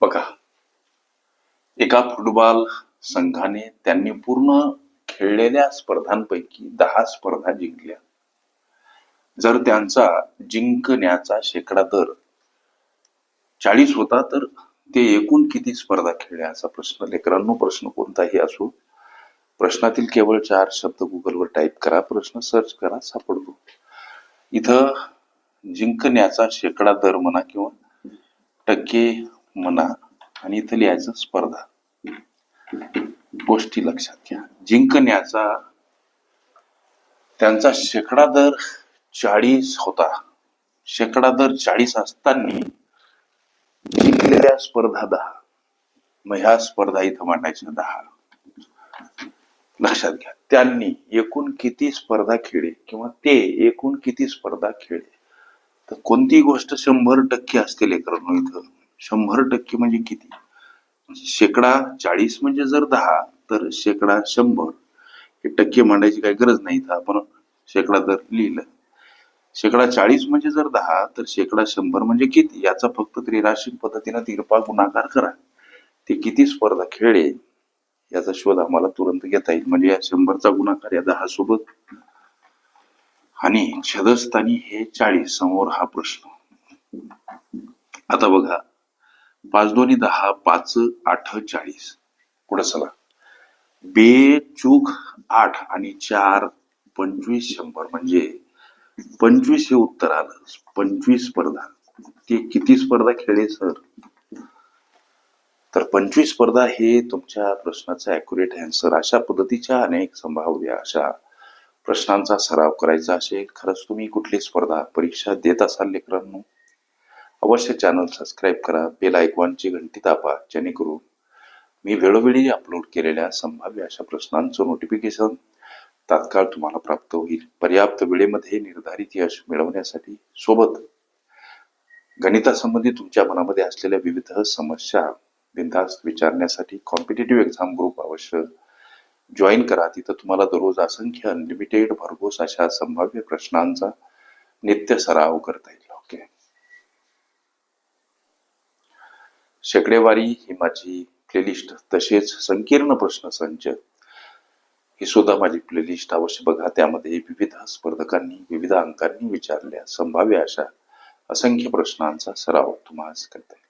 बघा. एका फुटबॉल संघाने त्यांनी पूर्ण खेळलेल्या स्पर्धांपैकी दहा स्पर्धा जिंकल्या. जर त्यांचा जिंकण्याचा शेकडा दर चाळीस होता तर ते एकूण किती स्पर्धा खेळल्या असा प्रश्न? लेकरांनो प्रश्न कोणताही असो. प्रश्नातील केवळ चार शब्द गुगलवर टाईप करा. प्रश्न सर्च करा सापडतो. इथं जिंकण्याचा शेकडा दर म्हणा किंवा टक्के म्हणा आणि इथं लिहायचं स्पर्धा. गोष्टी लक्षात घ्या. जिंकण्याचा त्यांचा शेकडा दर चाळीस होता. शेकडा दर चाळीस असताना जिंकलेल्या स्पर्धा दहा. मग ह्या स्पर्धा इथं मांडायच्या दहा. लक्षात घ्या. त्यांनी एकूण किती स्पर्धा खेळले किंवा ते एकूण किती स्पर्धा खेळले तर कोणती गोष्ट शंभर टक्के असते लेकरांनो इथं? शंभर टक्के म्हणजे किती? म्हणजे शेकडा चाळीस म्हणजे जर दहा तर शेकडा शंभर. हे टक्के मांडायची काही गरज नाही तर आपण शेकडा जर लिहिलं. शेकडा चाळीस म्हणजे जर दहा तर शेकडा शंभर म्हणजे किती? याचा फक्त त्रिराशिक पद्धतीनं तिरपा गुणाकार करा. ते किती स्पर्धा खेळले याचा शोध आम्हाला तुरंत घेता येईल. म्हणजे या शंभरचा गुणाकार या दहा सोबत. आणि छदस्थानी हे चाळीस समोर हा प्रश्न. आता बघा पाच दोन्ही दहा पाच आठ चाळीस. पुढे चला. बे चूक आठ आणि चार पंचवीस शंभर. म्हणजे पंचवीस हे उत्तर आलं. पंचवीस स्पर्धा. ते किती स्पर्धा खेळले सर? तर पंचवीस स्पर्धा हे तुमच्या प्रश्नाचा अॅक्युरेट अँसर अशा पद्धतीच्या अनेक संभाव्य अशा प्रश्नांचा सराव करायचा असेल. खरंच तुम्ही कुठली स्पर्धा परीक्षा देत असाल लेकरांनो? अवश्य चॅनल सबस्क्राईब करा. बेल आयकॉनची घंटी दाबा जेणेकरून मी वेळोवेळी अपलोड केलेल्या संभाव्य अशा प्रश्नांचं नोटिफिकेशन तात्काळ तुम्हाला प्राप्त होईल. पर्याप्त वेळेमध्ये निर्धारित यश मिळवण्यासाठी सोबत गणितासंबंधी तुमच्या मनामध्ये असलेल्या विविध समस्या बिंदास्त विचारण्यासाठी कॉम्पिटेटिव्ह एक्झाम ग्रुप अवश्य जॉईन करा. तिथं तुम्हाला दररोज असंख्य अनलिमिटेड भरघोस अशा संभाव्य प्रश्नांचा नित्य सराव करता येईल. शेकडेवारी ही माझी प्लेलिस्ट तसेच संकीर्ण प्रश्न संच ही सुद्धा माझी प्लेलिस्ट अवश्य बघा. त्यामध्ये विविध स्पर्धकांनी विविध अंकांनी विचारल्या. संभाव्य अशा असंख्य प्रश्नांचा सराव तुम्हाला करता येईल.